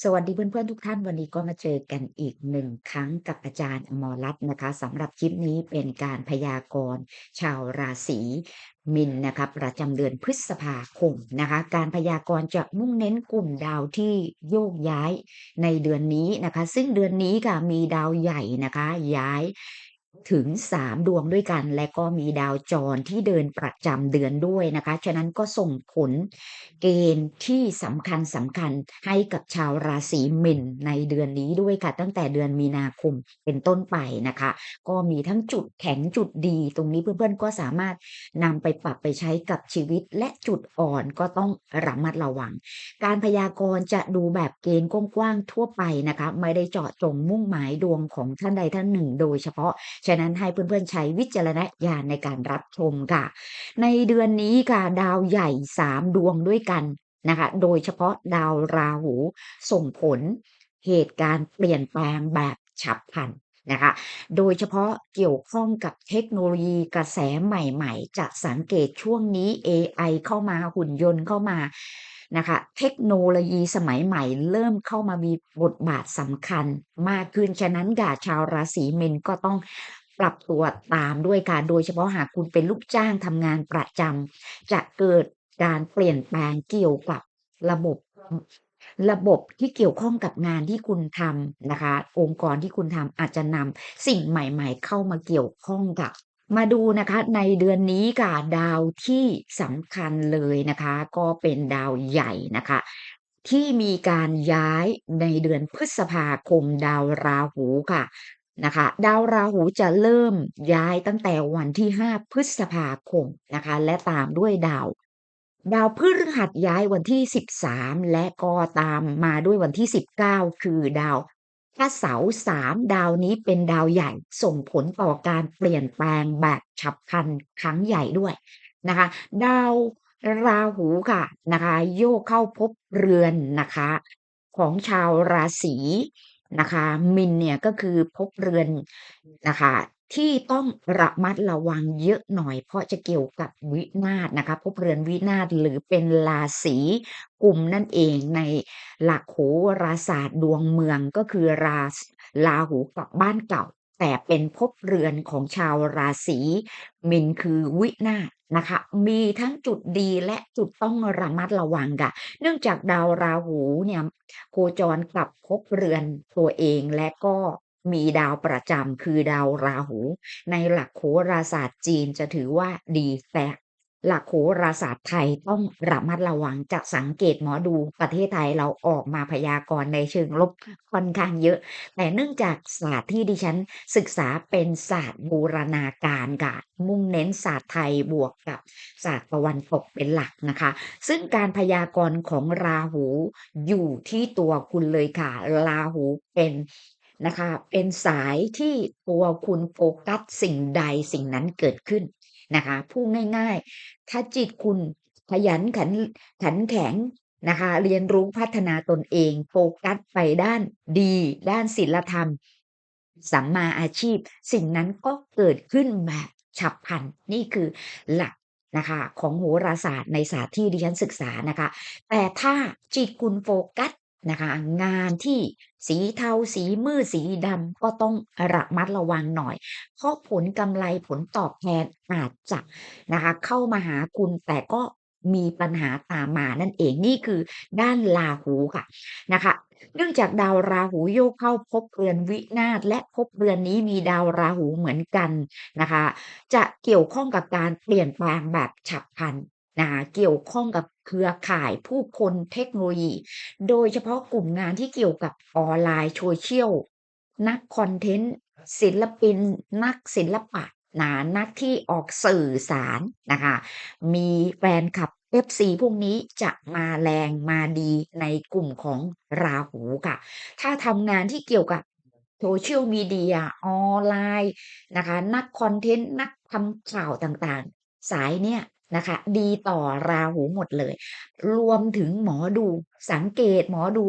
สวัสดีเพื่อนๆทุกท่านวันนี้ก็มาเจอกันอีกหนึ่งครั้งกับอาจารย์อมรรัตน์นะคะสำหรับคลิปนี้เป็นการพยากรณ์ชาวราศีมินนะคะประจำเดือนพฤษภาคมนะคะ การพยากรณ์จะมุ่งเน้นกลุ่มดาวที่โยกย้ายในเดือนนี้นะคะ ซึ่งเดือนนี้ค่ะมีดาวใหญ่นะคะ ย้าย ถึง 3 ดวงด้วยกัน และก็มีดาวจรที่เดินประจำเดือนด้วยนะคะ ฉะนั้นก็ส่งผลเกณฑ์ที่สำคัญสำคัญให้กับชาวราศีมินในเดือนนี้ด้วยค่ะ ตั้งแต่เดือนมีนาคมเป็นต้นไปนะคะ ก็มีทั้งจุดแข็งจุดดีตรงนี้เพื่อนๆก็สามารถนำไปปรับไปใช้กับชีวิตและจุดอ่อนก็ต้องระมัดระวัง การพยากรณ์จะดูแบบเกณฑ์กว้างๆทั่วไปนะคะ ไม่ได้เจาะจงมุ่งหมายดวงของท่านใดท่านหนึ่ง โดยเฉพาะฉะนั้นให้เพื่อนๆใช้วิจารณญาณในการรับชมค่ะ ในเดือนนี้ค่ะดาวใหญ่ 3 ดวงด้วยกันนะคะโดยเฉพาะดาวราหูส่งผลเหตุการณ์เปลี่ยนแปลงแบบฉับพลันนะคะ โดยเฉพาะเกี่ยวข้องกับเทคโนโลยีกระแสใหม่ ๆ จะสังเกตช่วงนี้ AI เข้ามาหุ่นยนต์เข้ามา นะคะ เทคโนโลยีสมัยใหม่เริ่มเข้ามามีบทบาทสำคัญมากขึ้น ฉะนั้นค่ะชาวราศีมินก็ต้องปรับตัวตามด้วยค่ะโดยเฉพาะหากคุณเป็นลูกจ้างทำงานประจำจะเกิดการเปลี่ยนแปลงเกี่ยวกับระบบระบบที่เกี่ยวข้องกับงานที่คุณทำนะคะ องค์กรที่คุณทำอาจจะนำสิ่งใหม่ ๆ เข้ามาเกี่ยวข้องค่ะ มาดูนะคะในเดือนนี้ค่ะดาวที่สำคัญเลยนะคะ ก็เป็นดาวใหญ่นะคะ ที่มีการย้ายในเดือนพฤษภาคมดาวราหูค่ะนะคะ ดาวราหูจะเริ่มย้ายตั้งแต่วันที่ 5 พฤษภาคมนะคะ และตามด้วยดาว ดาวพฤหัสย้ายวันที่ 13 และก็ตามมาด้วยวันที่ 19 คือดาว พระเสาสามดาวนี้เป็นดาวใหญ่ส่งผลต่อการเปลี่ยนแปลงแบบฉับพลันครั้งใหญ่ด้วยนะคะ ดาวราหูค่ะนะคะโยกเข้าพบเรือนนะคะ ของชาวราศีนะคะมินเนี่ยก็คือพบเรือนนะคะ ที่ต้องระมัดระวังเยอะหน่อย เพราะจะเกี่ยวกับวินาศนะคะภพเรือนวินาศหรือเป็นราศีกลุ่มนั่นเองในหลักโหราศาสตร์ดวงเมืองก็คือราราหูกลับบ้านเก่า แต่เป็นภพเรือนของชาวราศีมินคือวินาศนะคะมีทั้งจุดดีและจุดต้องระมัดระวังค่ะเนื่องจากดาวราหูเนี่ยโคจรกลับภพเรือนตัวเองและก็ มีดาวประจำคือดาวราหู ในหลักโหราศาสตร์จีนจะถือว่าดีแต่หลักโหราศาสตร์ไทยต้องระมัดระวังจะสังเกตหมอดูประเทศไทยเราออกมาพยากรณ์ในเชิงลบค่อนข้างเยอะ แต่เนื่องจากศาสตร์ที่ดิฉันศึกษาเป็นศาสตร์บูรณาการค่ะมุ่งเน้นศาสตร์ไทยบวกกับศาสตร์ตะวันตกเป็นหลักนะคะ ซึ่งการพยากรณ์ของราหูอยู่ที่ตัวคุณเลยค่ะ ราหูเป็น นะคะ เป็นสายที่ตัวคุณโฟกัสสิ่งใดสิ่งนั้นเกิดขึ้นนะคะพูดง่าย ๆ ถ้าจิตคุณขยันขันขันแข็งนะคะ เรียนรู้พัฒนาตนเองโฟกัสไปด้านดี ด้านศีลธรรม สัมมาอาชีพ สิ่งนั้นก็เกิดขึ้นแบบฉับพลันนี่คือหลักนะคะของโหราศาสตร์ในศาสตร์ที่ดิฉันศึกษานะคะ แต่ถ้าจิตคุณโฟกัส นะคะ งานที่สีเทาสีมืดสีดำก็ต้องระมัดระวังหน่อย เพราะผลกำไรผลตอบแทนอาจจะนะคะ เข้ามาหาคุณแต่ก็มีปัญหาตามมานั่นเองนี่คือด้านราหูค่ะนะคะ เนื่องจากดาวราหูโยกเข้าภพเรือนวินาศและภพเรือนนี้มีดาวราหูเหมือนกันนะคะ จะเกี่ยวข้องกับการเปลี่ยนแปลงแบบฉับพลันนะเกี่ยวข้องกับ เครือข่ายผู้คนเทคโนโลยี โดยเฉพาะกลุ่มงานที่เกี่ยวกับออนไลน์ Social นักคอนเทนต์ศิลปิน นักศิลปะนะนักที่ออกสื่อสารนะคะ มีแฟนคลับ FC พวกนี้จะมาแรงมาดีในกลุ่มของราหูค่ะ ถ้าทำงานที่เกี่ยวกับ Social Media ออนไลน์นะคะ นักคอนเทนต์ นักทำข่าวต่างๆ สายเนี่ย นะคะ ดีต่อราหูหมดเลย รวมถึงหมอดูสังเกตหมอดู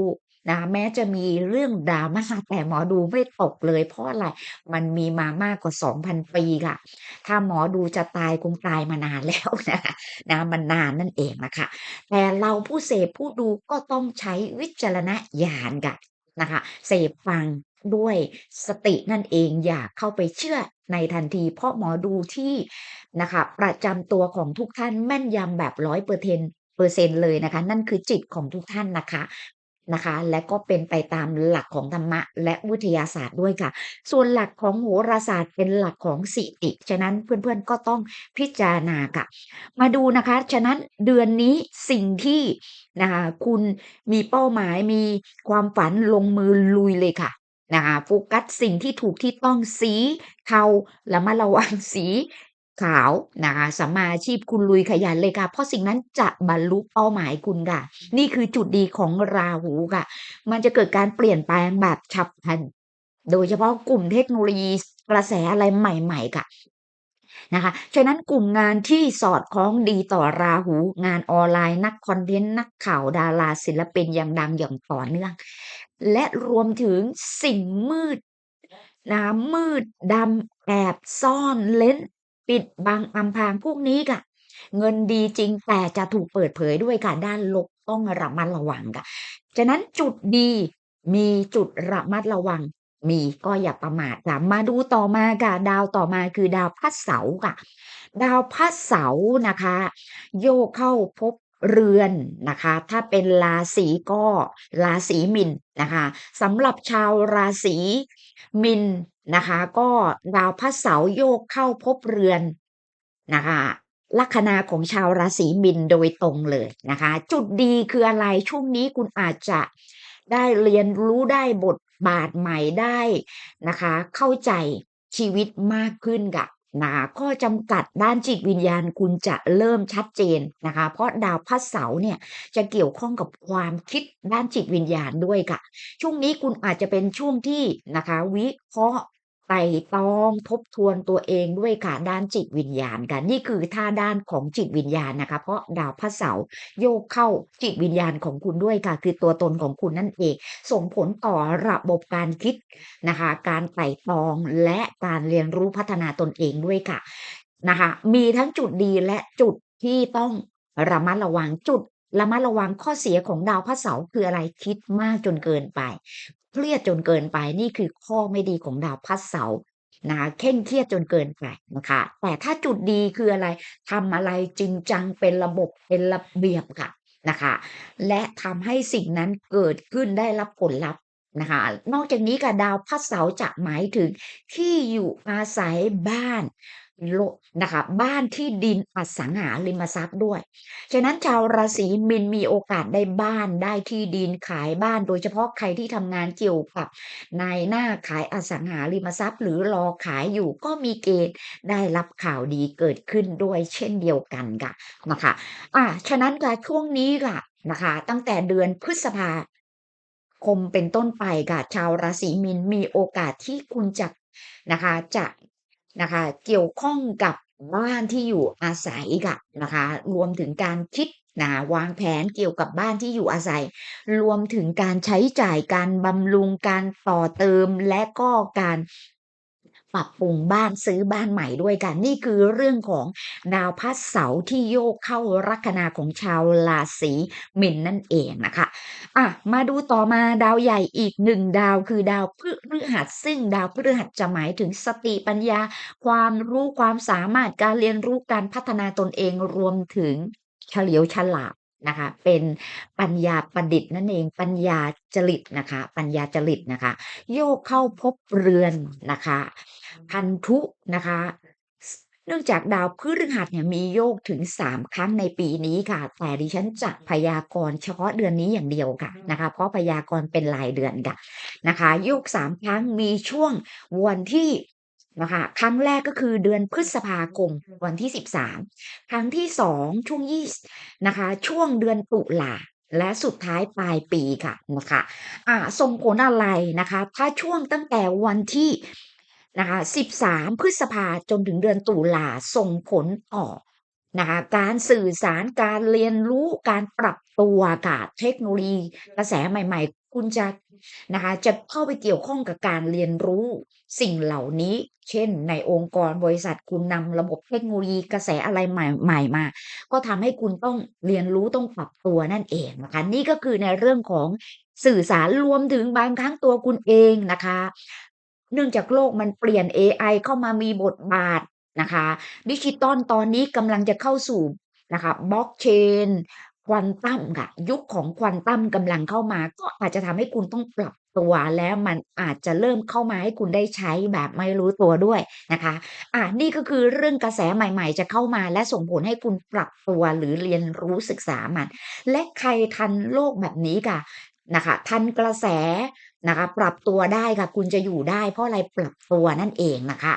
นะแม้จะมีเรื่องดราม่าแต่หมอดูไม่ตกเลย เพราะอะไรมันมีมามากกว่า 2,000 ปีค่ะ ถ้าหมอดูจะตายคงตายมานานแล้วนะคะนะมันนานนั่นเองนะคะ แต่เราผู้เสพผู้ดูก็ต้องใช้วิจารณญาณค่ะนะคะ เสพฟัง ด้วยสตินั่นเองอย่าเข้าไปเชื่อในทันที เพราะหมอดูที่นะคะประจำตัวของทุกท่านแม่นยำแบบร้อยเปอร์เซ็นเปอร์เซ็นเลยนะคะ นั่นคือจิตของทุกท่านนะคะนะคะ และก็เป็นไปตามหลักของธรรมะและวิทยาศาสตร์ด้วยค่ะ ส่วนหลักของโหราศาสตร์เป็นหลักของสิติ ฉะนั้นเพื่อนๆก็ต้องพิจารณาค่ะ มาดูนะคะ ฉะนั้นเดือนนี้สิ่งที่นะคะคุณมีเป้าหมายมีความฝันลงมือลุยเลยค่ะ นะคะโฟกัสสิ่งที่ถูกที่ต้องสีเทาระมัดระวังสีขาวนะคะสัมมาอาชีพคุณลุยขยันเลยค่ะ เพราะสิ่งนั้นจะบรรลุเป้าหมายคุณค่ะ นี่คือจุดดีของราหูค่ะ มันจะเกิดการเปลี่ยนแปลงแบบฉับพลัน โดยเฉพาะกลุ่มเทคโนโลยีกระแสอะไรใหม่ ๆ ค่ะ นะคะ ฉะนั้นกลุ่มงานที่สอดคล้องดีต่อราหู งานออนไลน์นักคอนเทนต์นักข่าวดาราศิลปินอย่างดังอย่างต่อเนื่อง และรวมถึงสิ่งมืดน้ำมืดดำแอบซ่อนเล้น ปิดบังอำพรางพวกนี้ค่ะ เงินดีจริงแต่จะถูกเปิดเผยด้วยค่ะด้านลบต้องระมัดระวังค่ะ ฉะนั้นจุดดีมีจุดระมัดระวัง มีก็อย่าประมาทค่ะมาดูต่อมาค่ะดาวต่อมาคือดาวพระเสาร์ค่ะ ดาวพระเสาร์นะคะ โยกเข้าพบเรือนนะคะ ถ้าเป็นราศีก็ราศีมินนะคะสำหรับชาวราศีมินนะคะ ก็ดาวพระเสาร์โยกเข้าพบเรือนนะคะลัคนาของชาวราศีมินโดยตรงเลยนะคะ จุดดีคืออะไรช่วงนี้คุณอาจจะได้เรียนรู้ได้บท บาทใหม่ได้นะคะ เข้าใจชีวิตมากขึ้นกับนะคะข้อจำกัดด้านจิตวิญญาณคุณจะเริ่มชัดเจนนะคะ เพราะดาวพระเสาร์เนี่ยจะเกี่ยวข้องกับความคิดด้านจิตวิญญาณด้วยค่ะ ช่วงนี้คุณอาจจะเป็นช่วงที่นะคะ วิเคราะห์ ไต่ตรองทบทวนตัวเองด้วยค่ะด้านจิตวิญญาณกันนี่คือท่าด้านของจิตวิญญาณนะคะ เพราะดาวพระเสาร์โยกเข้าจิตวิญญาณของคุณด้วยค่ะ คือตัวตนของคุณนั่นเอง ส่งผลต่อระบบการคิดนะคะ การไต่ตรองและการเรียนรู้พัฒนาตนเองด้วยค่ะนะคะ มีทั้งจุดดีและจุดที่ต้องระมัดระวังจุดระมัดระวังข้อเสียของดาวพระเสาร์คืออะไรคิดมากจนเกินไป เครียดจนเกินไปนี่คือข้อไม่ดีของดาวพระเสาร์นะคะเคร่งเครียดจนเกินไปนะคะแต่ถ้าจุดดีคืออะไรทำอะไรจริงจังเป็นระบบเป็นระเบียบค่ะนะคะ และทำให้สิ่งนั้นเกิดขึ้นได้รับผลลัพธ์นะคะ นอกจากนี้ค่ะดาวพระเสาร์จะหมายถึงที่อยู่อาศัยบ้าน โลนะคะบ้านที่ดินอสังหาริมทรัพย์ด้วย ฉะนั้นชาวราศีมินมีโอกาสได้บ้านได้ที่ดินขายบ้าน โดยเฉพาะใครที่ทำงานเกี่ยวกับนายหน้าขายอสังหาริมทรัพย์ หรือรอขายอยู่ก็มีเกณฑ์ได้รับข่าวดีเกิดขึ้นด้วยเช่นเดียวกันค่ะนะคะอ่าฉะนั้นค่ะช่วงนี้ค่ะนะคะ ตั้งแต่เดือนพฤษภาคมเป็นต้นไปค่ะชาวราศีมินมีโอกาสที่คุณจะนะคะจะ นะคะ เกี่ยวข้องกับบ้านที่อยู่อาศัยค่ะนะคะ รวมถึงการคิดนะวางแผนเกี่ยวกับบ้านที่อยู่อาศัย รวมถึงการใช้จ่ายการบำรุงการต่อเติมและก็การ ปรับปรุงบ้านซื้อบ้านใหม่ด้วยกัน นี่คือเรื่องของดาวพระเสาร์ที่โยกเข้าลัคนาของชาวราศีมินนั่นเองนะคะอะมาดูต่อมาดาวใหญ่อีกหนึ่งดาวคือดาวพฤหัสซึ่งดาวพฤหัสจะหมายถึงสติปัญญา ความรู้ความสามารถการเรียนรู้การพัฒนาตนเองรวมถึงเฉลียวฉลาด นะคะ เป็นปัญญาประดิษฐ์นั่นเอง ปัญญาจริตนะคะ ปัญญาจริตนะคะ โยกเข้าพบเรือนนะคะ พันธุนะคะเนื่องจากดาวพฤหัสเนี่ยมีโยกถึง 3 ครั้งในปีนี้ค่ะ แต่ดิฉันจะพยากรณ์เฉพาะเดือนนี้อย่างเดียวค่ะนะคะ เพราะพยากรณ์เป็นรายเดือนค่ะนะคะ โยก 3 ครั้งมีช่วงวันที่ นะคะครั้งแรกก็คือเดือนพฤษภาคมวันที่ 13 ครั้งที่ 2 ช่วงยี่นะคะ ช่วงเดือนตุลาและสุดท้ายปลายปีค่ะนะคะอ่าส่งผลอะไรนะคะ ถ้าช่วงตั้งแต่วันที่นะคะ13 พฤษภาจนถึงเดือนตุลาส่งผลต่อนะคะการสื่อสารการเรียนรู้การปรับตัวกับเทคโนโลยีกระแสใหม่ๆ คุณจะนะคะจะเข้าไปเกี่ยวข้องกับการเรียนรู้สิ่งเหล่านี้ เช่น ในองค์กรบริษัทคุณนำระบบเทคโนโลยีกระแสอะไรใหม่ใหม่มา ก็ทำให้คุณต้องเรียนรู้ต้องปรับตัวนั่นเองนะคะนี่ก็คือในเรื่องของสื่อสารรวมถึงบางครั้งตัวคุณเองนะคะ เนื่องจากโลกมันเปลี่ยนเอไอเข้ามามีบทบาทนะคะดิจิทัลตอนนี้กำลังจะเข้าสู่นะคะ Blockchain ควอนตัมค่ะ ยุคของควอนตัมกำลังเข้ามา ก็อาจจะทำให้คุณต้องปรับตัว แล้วมันอาจจะเริ่มเข้ามาให้คุณได้ใช้แบบไม่รู้ตัวด้วยนะคะ อ่า นี่ก็คือเรื่องกระแสใหม่ๆ จะเข้ามาและส่งผลให้คุณปรับตัวหรือเรียนรู้ศึกษามัน และใครทันโลกแบบนี้ค่ะนะคะ ทันกระแสนะคะ ปรับตัวได้ค่ะ คุณจะอยู่ได้เพราะอะไรปรับตัวนั่นเองนะคะ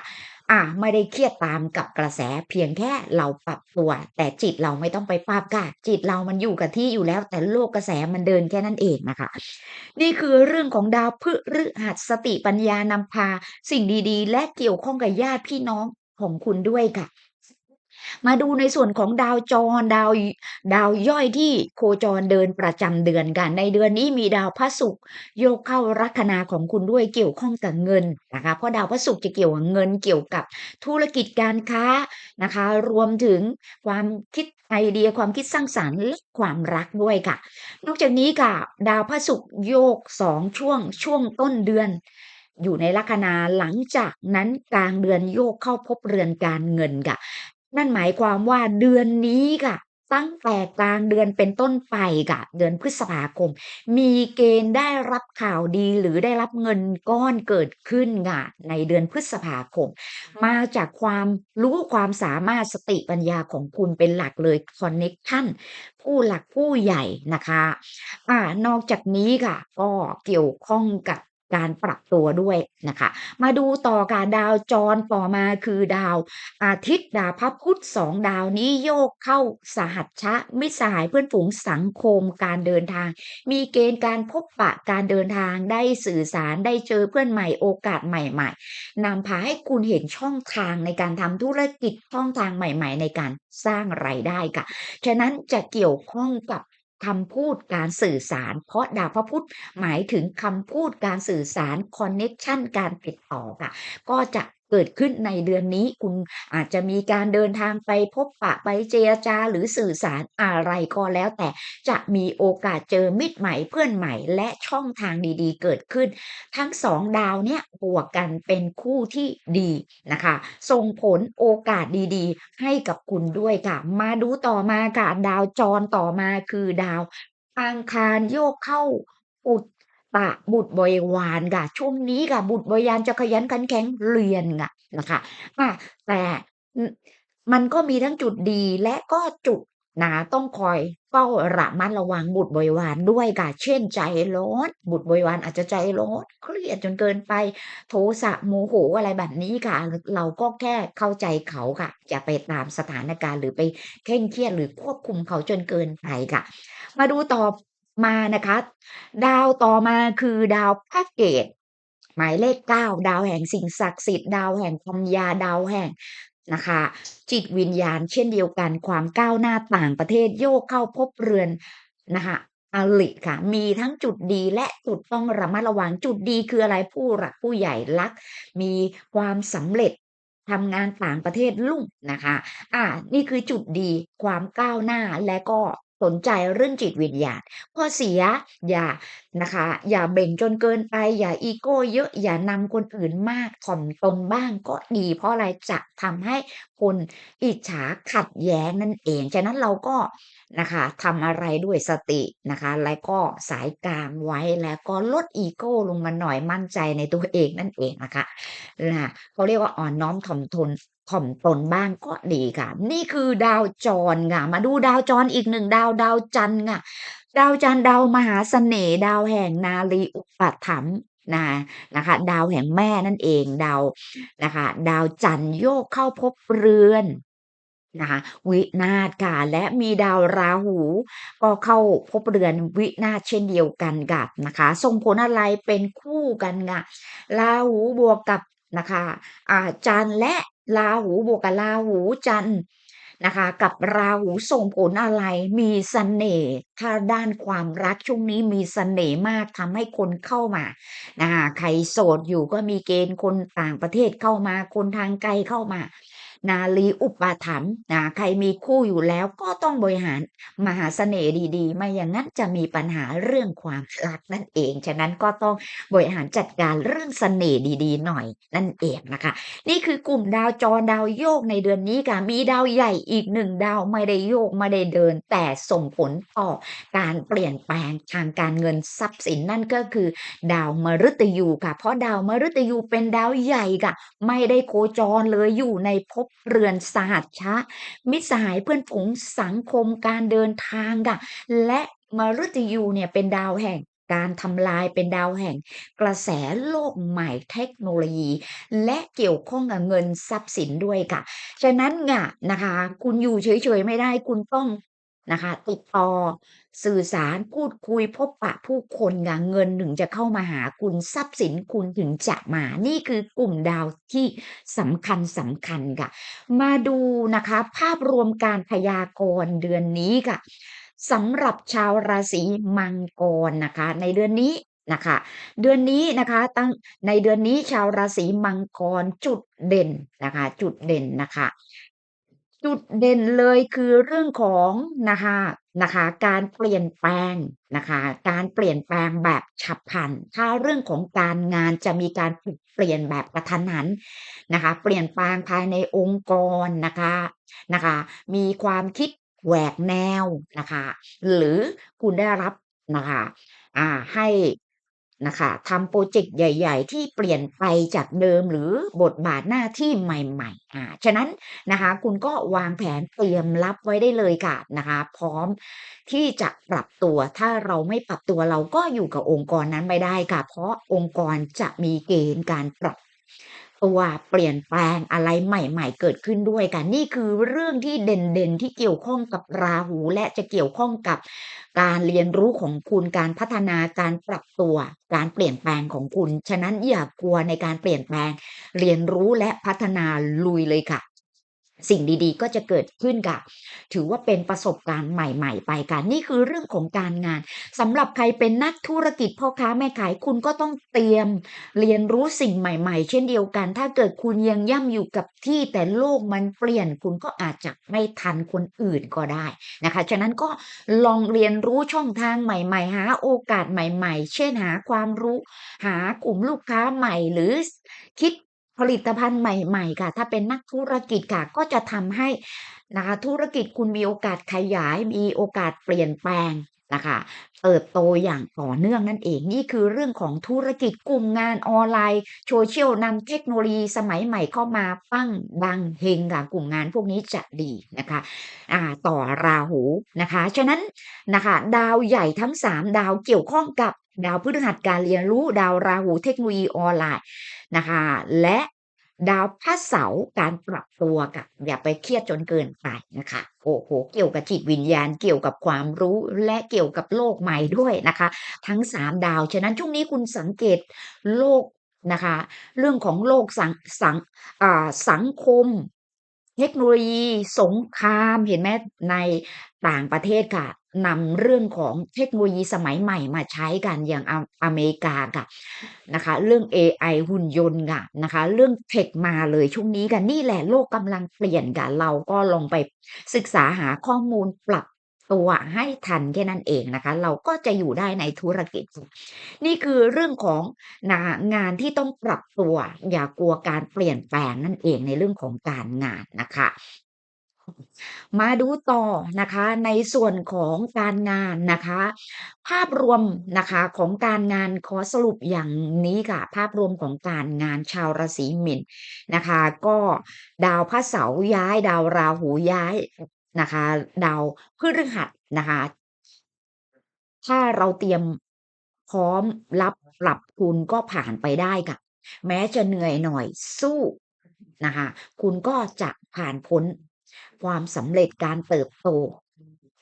อะไม่ได้เครียดตามกับกระแสเพียงแค่เราปรับตัว แต่จิตเราไม่ต้องไปปรับก่ะจิตเรามันอยู่กับที่อยู่แล้ว แต่โลกกระแสมันเดินแค่นั้นเองนะคะ นี่คือเรื่องของดาวพฤหัสสติปัญญานำพา สิ่งดีๆ และเกี่ยวข้องกับญาติพี่น้องของคุณด้วยค่ะ มาดูในส่วนของดาวจรดาวดาวย่อยที่โคจรเดินประจำเดือนค่ะในเดือนนี้มีดาวพระศุกร์โยกเข้าลัคนาของคุณด้วยเกี่ยวข้องกับเงินนะคะเพราะดาวพระศุกร์จะเกี่ยวกับเงินเกี่ยวกับธุรกิจการค้านะคะ รวมถึงความคิดไอเดียความคิดสร้างสรรค์และความรักด้วยค่ะ นอกจากนี้ค่ะ ดาวพระศุกร์โยก2ช่วงช่วงต้นเดือนอยู่ในลัคนาหลังจากนั้นกลางเดือนโยกเข้าพบเรือนการเงินค่ะ นั่นหมายความว่าเดือนนี้ค่ะ ตั้งแต่กลางเดือนเป็นต้นไปค่ะ เดือนพฤษภาคม มีเกณฑ์ได้รับข่าวดีหรือได้รับเงินก้อนเกิดขึ้นค่ะในเดือนพฤษภาคม มาจากความรู้ความสามารถสติปัญญาของคุณเป็นหลักเลยคอนเน็กชันผู้หลักผู้ใหญ่นะคะอ่านอกจากนี้ค่ะ ก็เกี่ยวข้องกับ การปรับตัวด้วยนะคะ มาดูต่อค่ะดาวจรต่อมาคือดาว อาทิตย์ดาวพระพุธ2ดาวนี้โยกเข้าสหัชชะมิสหายเพื่อนฝูงสังคมการเดินทาง มีเกณฑ์การพบปะการเดินทางได้สื่อสารได้เจอเพื่อนใหม่โอกาสใหม่ๆนำพาให้คุณเห็นช่องทางในการทำธุรกิจช่องทางใหม่ ๆ ในการสร้างรายได้ค่ะ ฉะนั้นจะเกี่ยวข้องกับ คำพูดการสื่อสาร เพราะดาวพระพุธหมายถึงคำพูดการสื่อสารคอนเน็กชันการติดต่อค่ะ ก็จะ เกิดขึ้นในเดือนนี้คุณอาจจะมีการเดินทางไปพบปะไปเจรจาหรือสื่อสารอะไรก็แล้วแต่จะมีโอกาสเจอมิตรใหม่เพื่อนใหม่และช่องทางดีๆ เกิดขึ้น ทั้ง2ดาวเนี่ยบวกกันเป็นคู่ที่ดีนะคะส่งผลโอกาสดีๆ ให้กับคุณด้วยค่ะ มาดูต่อมาค่ะดาวจรต่อมาคือดาวอังคารโยกเข้าอุต ตะบุตรบริวารค่ะช่วงนี้ค่ะ บุตรบริวารจะขยันขันแข็งเรียนค่ะนะคะอาแต่มันก็มีทั้งจุดดีและก็จุดนะต้องคอยเฝ้าระมัดระวังบุตรบริวารด้วยค่ะ เช่นใจร้อนบุตรบริวารอาจจะใจร้อนเครียดจนเกินไป โทสะโมโหอะไรแบบนี้ค่ะ เราก็แค่เข้าใจเขาค่ะอย่าไปตามสถานการณ์หรือไปเคร่งเครียดหรือควบคุมเขาจนเกินไปค่ะ มาดูต่อ มานะคะ ดาวต่อมาคือดาวพระเกตหมายเลข9ดาวแห่งสิ่งศักดิ์สิทธิ์ดาวแห่งปัญญาดาวแห่งนะคะ จิตวิญญาณเช่นเดียวกันความก้าวหน้าต่างประเทศโยกเข้าพบเรือนนะคะอริค่ะ มีทั้งจุดดีและจุดต้องระมัดระวังจุดดีคืออะไรผู้หลักผู้ใหญ่รัก มีความสำเร็จทำงานต่างประเทศรุ่งนะคะ อ่า นี่คือจุดดีความก้าวหน้าและก็ สนใจเรื่องจิตวิญญาณข้อเสียอย่านะคะ อย่าเบ่งจนเกินไป อย่าอีโก้เยอะอย่านำคนอื่นมากถ่อมตนบ้างก็ดี เพราะอะไรจะทำให้คนอิจฉาขัดแย้งนั่นเอง ฉะนั้นเราก็นะคะทำอะไรด้วยสตินะคะ และก็สายกลางไว้แล้วก็ลดอีโก้ลงมาหน่อยมั่นใจในตัวเองนั่นเองนะคะน่ะเขาเรียกว่าอ่อนน้อมถ่อมทน ถ่อมตนบ้างก็ดีค่ะ นี่คือดาวจรค่ะ มาดูดาวจรอีก1ดาวดาวจันทร์ค่ะ ดาวจันทร์ดาวมหาเสน่ห์ดาวแห่งนารีอุปถัมภ์นะนะคะ ดาวแห่งแม่นั่นเองดาวนะคะ ดาวจันทร์โยกเข้าพบเรือนนะคะวินาศค่ะและมีดาวราหู ก็เข้าพบเรือนวินาศเช่นเดียวกันค่ะนะคะส่งผลอะไรเป็นคู่กันค่ะราหูบวกกับนะคะอ่าจันทร์และ ราหูบวกกับราหูจันทร์นะคะ กับราหูส่งผลอะไร มีเสน่ห์ถ้าด้านความรักช่วงนี้มีเสน่ห์มากทำให้คนเข้ามานะคะใครโสดอยู่ก็มีเกณฑ์คนต่างประเทศเข้ามา คนทางไกลเข้ามา นารีอุปถัมภ์นะใครมีคู่อยู่แล้วก็ต้องบริหารมหาเสน่ห์ดีๆ ไม่อย่างงั้นจะมีปัญหาเรื่องความรักนั่นเอง ฉะนั้นก็ต้องบริหารจัดการเรื่องเสน่ห์ดีๆ หน่อยนั่นเองนะคะ นี่คือกลุ่มดาวจรดาวโยกในเดือนนี้ค่ะมีดาวใหญ่อีก1ดาวไม่ได้โยกไม่ได้เดิน แต่ส่งผลต่อการเปลี่ยนแปลงทางการเงินทรัพย์สินนั่นก็คือ ดาวมฤตยูค่ะ เพราะดาวมฤตยูเป็นดาวใหญ่ค่ะ ไม่ได้โคจรเลยอยู่ในภพเรือนสหัชชะ มิตรสหายเพื่อนฝูงสังคมการเดินทางค่ะ และมฤตยูเนี่ยเป็นดาวแห่งการทำลายเป็นดาวแห่ง กระแสโลกใหม่เทคโนโลยี และเกี่ยวข้องกับเงินทรัพย์สินด้วยค่ะ ฉะนั้นง่ะนะคะ คุณอยู่เฉยๆไม่ได้คุณต้อง นะคะ ติดต่อสื่อสารพูดคุยพบปะผู้คนเงินถึงจะเข้ามาหาคุณทรัพย์สินคุณถึงจะมา นี่คือกลุ่มดาวที่สำคัญๆค่ะ มาดูนะคะ ภาพรวมการพยากรณ์เดือนนี้ค่ะสำหรับชาวราศีมังกรนะคะ ในเดือนนี้นะคะ เดือนนี้นะคะตั้งในเดือนนี้ชาวราศีมังกรจุดเด่นนะคะ จุดเด่นนะคะ จุดเด่นเลยคือเรื่องของนะคะนะคะ การเปลี่ยนแปลงนะคะ การเปลี่ยนแปลงแบบฉับพลัน ถ้าเรื่องของการงานจะมีการเปลี่ยนแบบกระทันหันนะคะ เปลี่ยนแปลงภายในองค์กรนะคะนะคะ มีความคิดแหวกแนวนะคะ หรือคุณได้รับนะคะอ่าให้ นะคะทำโปรเจกต์ใหญ่ ๆ ที่เปลี่ยนไปจากเดิมหรือบทบาทหน้าที่ใหม่ๆอ่าฉะนั้นนะคะคุณก็วางแผนเตรียมรับไว้ได้เลยค่ะนะคะพร้อมที่จะปรับตัวถ้าเราไม่ปรับตัวเราก็อยู่กับองค์กรนั้นไม่ได้ค่ะ เพราะองค์กรจะมีเกณฑ์การปรับ ตัวเปลี่ยนแปลงอะไรใหม่ๆ เกิดขึ้นด้วยกัน นี่คือเรื่องที่เด่นๆที่เกี่ยวข้องกับราหูและจะเกี่ยวข้องกับการเรียนรู้ของคุณการพัฒนาการปรับตัว การเปลี่ยนแปลงของคุณ ฉะนั้นอย่ากลัวในการเปลี่ยนแปลง เรียนรู้และพัฒนาลุยเลยค่ะ สิ่งดีๆ ก็จะเกิดขึ้นค่ะ ถือว่าเป็นประสบการณ์ใหม่ ๆ ไปค่ะนี่คือเรื่องของการงานสำหรับใครเป็นนักธุรกิจพ่อค้าแม่ขายคุณก็ต้องเตรียมเรียนรู้สิ่งใหม่ ๆ เช่นเดียวกัน ถ้าเกิดคุณยังย่ำอยู่กับที่แต่โลกมันเปลี่ยน คุณก็อาจจะไม่ทันคนอื่นก็ได้นะคะ ฉะนั้นก็ลองเรียนรู้ช่องทางใหม่ ๆ หาโอกาสใหม่ ๆ เช่นหาความรู้ หากลุ่มลูกค้าใหม่หรือคิด ผลิตภัณฑ์ใหม่ ๆ ค่ะ ถ้าเป็นนักธุรกิจค่ะ ก็จะทำให้นะคะธุรกิจคุณมีโอกาสขยาย มีโอกาสเปลี่ยนแปลง นะคะเติบโตอย่างต่อเนื่องนั่นเอง นี่คือเรื่องของธุรกิจกลุ่มงานออนไลน์ Social นำเทคโนโลยีสมัยใหม่เข้ามาปั้งดังเฮงค่ะกลุ่มงานพวกนี้จะดีนะคะอ่าต่อราหูนะคะ ฉะนั้นนะคะดาวใหญ่ทั้ง 3 ดาวเกี่ยวข้องกับดาวพฤหัสการเรียนรู้ดาวราหูเทคโนโลยีออนไลน์นะคะ และ ดาวพระเสาร์การปรับตัวค่ะอย่าไปเครียดจนเกินไปนะคะโอ้โฮเกี่ยวกับจิตวิญญาณเกี่ยวกับความรู้และเกี่ยวกับโลกใหม่ด้วยนะคะ ทั้ง 3 ดาวฉะนั้นช่วงนี้คุณสังเกตโลกนะคะ เรื่องของโลกสังสังอ่าสังคม เทคโนโลยี สงครามเห็นไหมในต่างประเทศค่ะ นำเรื่องของเทคโนโลยีสมัยใหม่มาใช้กันอย่างออเมริกาค่ะนะคะ เรื่องเอไอหุ่นยนต์ค่ะนะคะ เรื่องเทคมาเลยช่วงนี้ค่ะนี่แหละโลกกำลังเปลี่ยนค่ะเราก็ลองไปศึกษาหาข้อมูลปรับตัวให้ทันแค่นั้นเองนะคะ เราก็จะอยู่ได้ในธุรกิจ นี่คือเรื่องของงานที่ต้องปรับตัว อย่ากลัวการเปลี่ยนแปลงนั่นเองในเรื่องของการงานนะคะ มาดูต่อนะคะในส่วนของการงานนะคะ ภาพรวมนะคะของการงานขอสรุปอย่างนี้ค่ะ ภาพรวมของการงานชาวราศีมีนนะคะ ก็ดาวพระเสาร์ย้าย ดาวราหูย้ายนะคะ ดาวพฤหัสนะคะ ถ้าเราเตรียมพร้อมรับปรับคุณก็ผ่านไปได้ค่ะ แม้จะเหนื่อยหน่อยสู้นะคะ คุณก็จะผ่านพ้น ความสำเร็จการเติบโต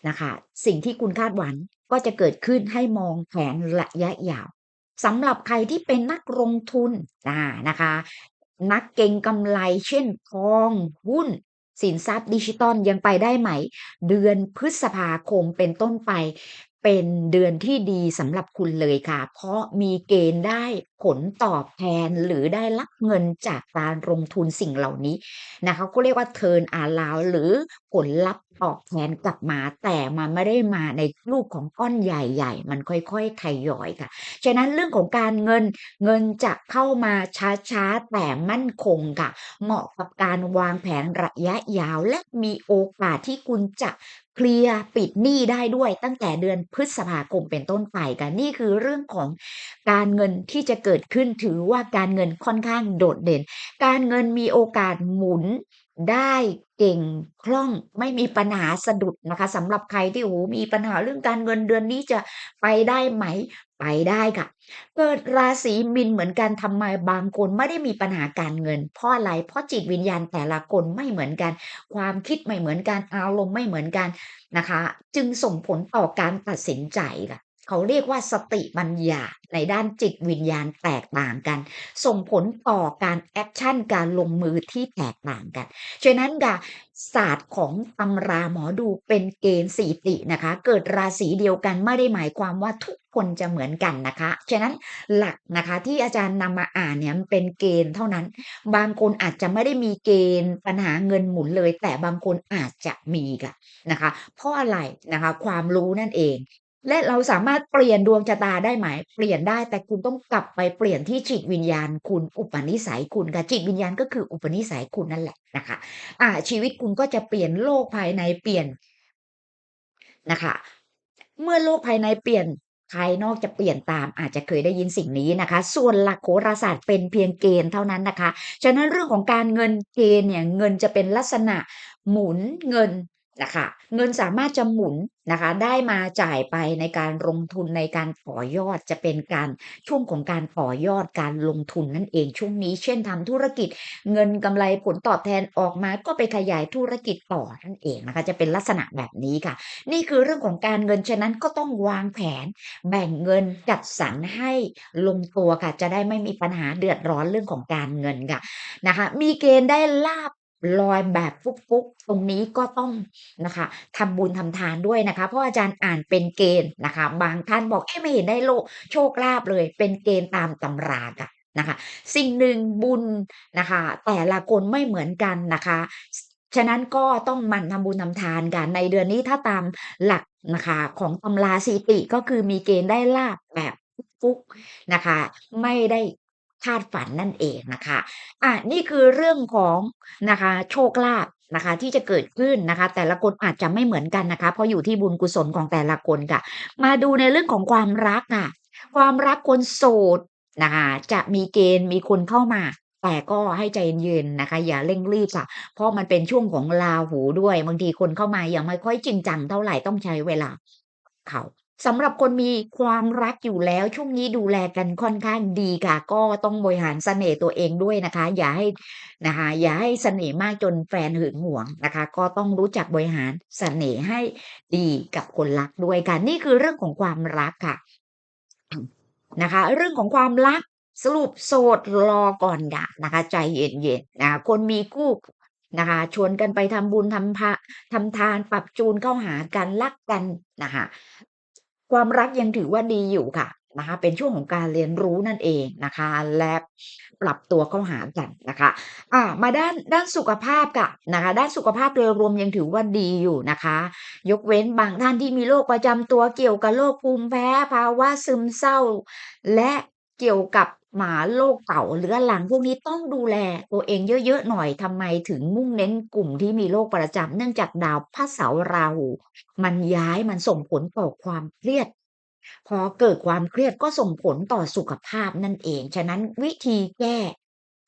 นะคะสิ่งที่คุณคาดหวังก็จะเกิดขึ้นให้มองแผนระยะยาวสำหรับใครที่เป็นนักลงทุนนะนะคะ นักเก่งกำไรเช่นทองหุ้น สินทรัพย์ดิจิทัลยังไปได้ไหม เดือนพฤษภาคมเป็นต้นไป เป็นเดือนที่ดีสำหรับคุณเลยค่ะ เพราะมีเกณฑ์ได้ผลตอบแทนหรือได้รับเงินจากการลงทุนสิ่งเหล่านี้นะคะก็เรียกว่า turn around หรือผลลัพธ์ตอบแทนกลับมา แต่มันไม่ได้มาในรูปของก้อนใหญ่ ๆ มันค่อยๆทยอยค่ะ ฉะนั้นเรื่องของการเงินเงินจะเข้ามาช้าๆ แต่มั่นคงค่ะ เหมาะกับการวางแผนระยะยาวและมีโอกาสที่คุณจะ เคลียร์ปิดหนี้ได้ด้วยตั้งแต่เดือนพฤษภาคมเป็นต้นไปกันนี่คือเรื่องของการเงินที่จะเกิดขึ้นถือว่าการเงินค่อนข้างโดดเด่น การเงินมีโอกาสหมุน ได้เก่งคล่องไม่มีปัญหาสะดุดนะคะสำหรับใครที่โอ้โฮมีปัญหาเรื่องการเงินเดือนนี้จะไปได้ไหม?ไปได้ค่ะ เกิดราศีมีนเหมือนกันทำไมบางคนไม่ได้มีปัญหาการเงิน เพราะอะไร?เพราะจิตวิญญาณแต่ละคนไม่เหมือนกัน ความคิดไม่เหมือนกันอารมณ์ไม่เหมือนกันนะคะ จึงส่งผลต่อการตัดสินใจค่ะ เขาเรียกว่าสติปัญญาในด้านจิตวิญญาณแตกต่างกัน ส่งผลต่อการแอกชันการลงมือที่แตกต่างกัน ฉะนั้นค่ะศาสตร์ของตำราหมอดูเป็นเกณฑ์สี่ตินะคะ เกิดราศีเดียวกันไม่ได้หมายความว่าทุกคนจะเหมือนกันนะคะ ฉะนั้นหลักนะคะที่อาจารย์นำมาอ่านเนี่ยมันเป็นเกณฑ์เท่านั้น บางคนอาจจะไม่ได้มีเกณฑ์ปัญหาเงินหมุนเลย แต่บางคนอาจจะมีค่ะนะคะ เพราะอะไรนะคะ?ความรู้นั่นเอง และเราสามารถเปลี่ยนดวงชะตาได้ไหม?เปลี่ยนได้แต่คุณต้องกลับไปเปลี่ยนที่จิตวิญญาณคุณอุปนิสัยคุณค่ะจิตวิญญาณก็คืออุปนิสัยคุณนั่นแหละนะคะอ่าชีวิตคุณก็จะเปลี่ยนโลกภายในเปลี่ยนนะคะ เมื่อโลกภายในเปลี่ยนภายนอกจะเปลี่ยนตามอาจจะเคยได้ยินสิ่งนี้นะคะ ส่วนหลักโหราศาสตร์เป็นเพียงเกณฑ์เท่านั้นนะคะ ฉะนั้นเรื่องของการเงินเกณฑ์เนี่ยเงินจะเป็นลักษณะหมุนเงิน นะคะเงินสามารถจะหมุนนะคะได้มาจ่ายไปในการลงทุนในการต่อยอดจะเป็นการช่วงของการต่อยอดการลงทุนนั่นเองช่วงนี้ เช่นทำธุรกิจ เงินกำไรผลตอบแทนออกมาก็ไปขยายธุรกิจต่อนั่นเองนะคะจะเป็นลักษณะแบบนี้ค่ะ นี่คือเรื่องของการเงินฉะนั้นก็ต้องวางแผน แบ่งเงินจัดสรรให้ลงตัวค่ะจะได้ไม่มีปัญหาเดือดร้อนเรื่องของการเงินค่ะนะคะมีเกณฑ์ได้ลาภ ลอยแบบฟุกๆ ตรงนี้ก็ต้องนะคะทำบุญทำทานด้วยนะคะ เพราะอาจารย์อ่านเป็นเกณฑ์นะคะ บางท่านบอก"เอ๊ะไม่เห็นได้โลโชคลาภเลย"เป็นเกณฑ์ตามตำราค่ะนะคะ สิ่งหนึ่งบุญนะคะ แต่ละคนไม่เหมือนกันนะคะฉะนั้นก็ต้องมันทำบุญทำทานค่ะในเดือนนี้ถ้าตามหลักนะคะของตำราสถิติก็คือมีเกณฑ์ได้ลาภแบบฟุกๆนะคะ ไม่ได้ คาดฝันนั่นเองนะคะอานี่คือเรื่องของนะคะโชคลาภนะคะที่จะเกิดขึ้นนะคะ แต่ละคนอาจจะไม่เหมือนกันนะคะ เพราะอยู่ที่บุญกุศลของแต่ละคนค่ะ มาดูในเรื่องของความรักค่ะ ความรักคนโสดนะคะจะมีเกณฑ์มีคนเข้ามาแต่ก็ให้ใจเย็นๆนะคะ อย่าเร่งรีบค่ะ เพราะมันเป็นช่วงของราหูด้วย บางทีคนเข้ามายังไม่ค่อยจริงจังเท่าไหร่ต้องใช้เวลาเขา สำหรับคนมีความรักอยู่แล้วช่วงนี้ดูแลกันค่อนข้างดีค่ะ ก็ต้องบริหารเสน่ห์ตัวเองด้วยนะคะ อย่าให้นะคะ อย่าให้เสน่ห์มากจนแฟนหึงหวงนะคะ ก็ต้องรู้จักบริหารเสน่ห์ให้ดีกับคนรักด้วยค่ะนี่คือเรื่องของความรักค่ะ นะคะ เรื่องของความรักสรุปโสดรอก่อนค่ะนะคะ ใจเย็นๆนะคะคนมีคู่นะคะชวนกันไปทำบุญทำพระทำทานปรับจูนเข้าหากันรักกันนะคะ ความรักยังถือว่าดีอยู่ค่ะนะคะเป็นช่วงของการเรียนรู้นั่นเองนะคะ และปรับตัวเข้าหากันนะคะอามาด้านด้านสุขภาพค่ะนะคะ ด้านสุขภาพโดยรวมยังถือว่าดีอยู่นะคะ ยกเว้นบางท่านที่มีโรคประจำตัวเกี่ยวกับโรคภูมิแพ้ภาวะซึมเศร้า และเกี่ยวกับ หมาโรคเก่าเรื้อรังพวกนี้ต้องดูแลตัวเองเยอะๆหน่อยทำไมถึงมุ่งเน้นกลุ่มที่มีโรคประจำเนื่องจากดาวพระเสาร์ราหู มันย้ายมันส่งผลต่อความเครียด พอเกิดความเครียดก็ส่งผลต่อสุขภาพนั่นเอง ฉะนั้นวิธีแก้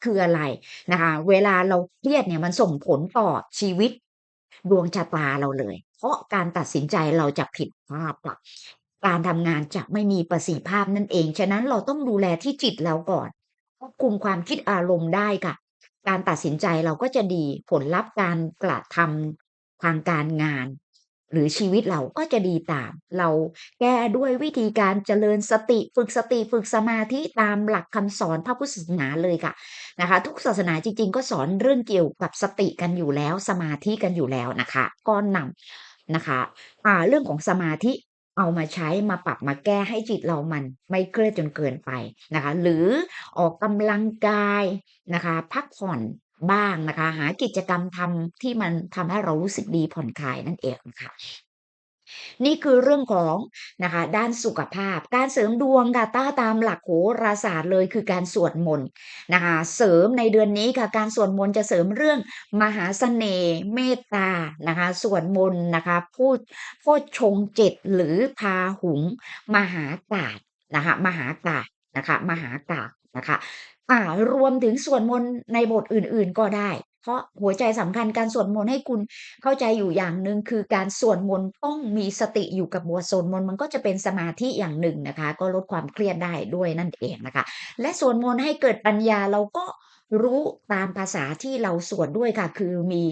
คืออะไรนะคะ เวลาเราเครียดเนี่ยมันส่งผลต่อชีวิตดวงชะตาเราเลย เพราะการตัดสินใจเราจะผิดพลาดค่ะ การทำงานจะไม่มีประสิทธิภาพนั่นเอง ฉะนั้นเราต้องดูแลที่จิตเราก่อนควบคุมความคิดอารมณ์ได้ค่ะ การตัดสินใจเราก็จะดีผลลัพธ์การกระทำทางการงาน หรือชีวิตเราก็จะดีตาม เราแก้ด้วยวิธีการเจริญสติฝึกสติฝึกสมาธิตามหลักคำสอนพระพุทธศาสนาเลยค่ะนะคะ ทุกศาสนาจริง ๆ ก็สอนเรื่องเกี่ยวกับสติกันอยู่แล้ว สมาธิกันอยู่แล้วนะคะ ก็นำนะคะอ่าเรื่องของสมาธิ เอามาใช้มาปรับมาแก้ให้จิตเรามันไม่เครียดจนเกินไปนะคะ หรือออกกำลังกายนะคะ พักผ่อนบ้างนะคะ หากิจกรรมทำที่มันทำให้เรารู้สึกดีผ่อนคลายนั่นเองค่ะ นี่คือเรื่องของนะคะด้านสุขภาพ การเสริมดวงค่ะถ้าตามหลักโหราศาสตร์เลยคือการสวดมนต์นะคะเสริมในเดือนนี้ค่ะการสวดมนต์จะเสริมเรื่องมหาเสน่ห์เมตตานะคะสวดมนต์นะคะพูดโพชฌงค์7หรือพาหุง มหากาพย์นะคะมหากาพย์นะคะมหากาพย์นะคะอ่ารวมถึงสวดมนต์ในบทอื่นๆก็ได้ เพราะหัวใจสำคัญการสวดมนต์ให้คุณเข้าใจอยู่อย่างหนึ่งคือการสวดมนต์ต้องมีสติอยู่กับบทสวดมนต์มันก็จะเป็นสมาธิอย่างหนึ่งนะคะ ก็ลดความเครียดได้ด้วยนั่นเองนะคะ และสวดมนต์ให้เกิดปัญญาเราก็รู้ตามภาษาที่เราสวดด้วยค่ะ คือมี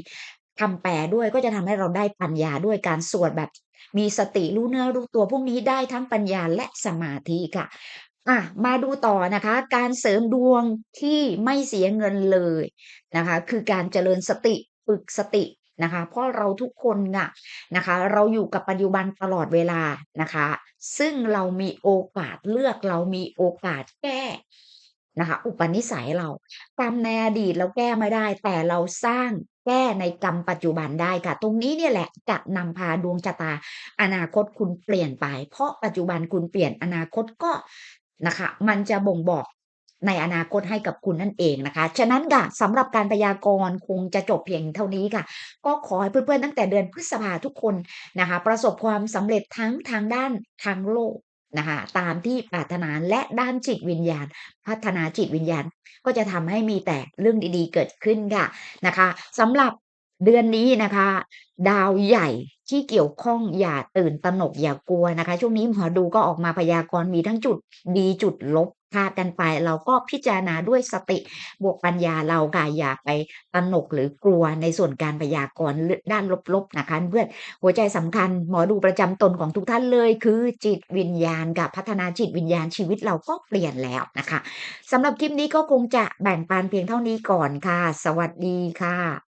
คำแปลด้วยก็จะทำให้เราได้ปัญญาด้วยการสวดแบบมีสติรู้เนื้อรู้ตัวพวกนี้ได้ทั้งปัญญาและสมาธิค่ะ อะมาดูต่อนะคะ การเสริมดวงที่ไม่เสียเงินเลยนะคะ คือการเจริญสติฝึกสตินะคะ เพราะเราทุกคนน่ะนะคะ เราอยู่กับปัจจุบันตลอดเวลานะคะ ซึ่งเรามีโอกาสเลือกเรามีโอกาสแก้นะคะอุปนิสัยเรากรรมในอดีตเราแก้ไม่ได้ แต่เราสร้างแก้ในกรรมปัจจุบันได้ค่ะ ตรงนี้เนี่ยแหละจะนำพาดวงชะตา อนาคตคุณเปลี่ยนไป เพราะปัจจุบันคุณเปลี่ยนอนาคตก็ นะคะ มันจะบ่งบอกในอนาคตให้กับคุณนั่นเองนะคะ ฉะนั้นค่ะสำหรับการพยากรณ์คงจะจบเพียงเท่านี้ค่ะ ก็ขอให้เพื่อนๆตั้งแต่เดือนพฤษภาทุกคนนะคะ ประสบความสำเร็จทั้งทางด้านทางโลกนะคะตามที่ปรารถนาและด้านจิตวิญญาณ พัฒนาจิตวิญญาณ ก็จะทำให้มีแต่เรื่องดีๆเกิดขึ้นค่ะนะคะสำหรับ เดือนนี้นะคะ ดาวใหญ่ที่เกี่ยวข้องอย่าตื่นตระหนกอย่ากลัวนะคะ ช่วงนี้หมอดูก็ออกมาพยากรณ์มีทั้งจุดดีจุดลบพากันไปเราก็พิจารณาด้วยสติบวกปัญญาเราค่ะอย่าไปตระหนกหรือกลัวในส่วนการพยากรณ์ด้านลบๆนะคะเพื่อนหัวใจสำคัญหมอดูประจำตนของทุกท่านเลย คือจิตวิญญาณค่ะพัฒนาจิตวิญญาณชีวิตเราก็เปลี่ยนแล้วนะคะสำหรับคลิปนี้ก็คงจะแบ่งปันเพียงเท่านี้ก่อนค่ะ สวัสดีค่ะ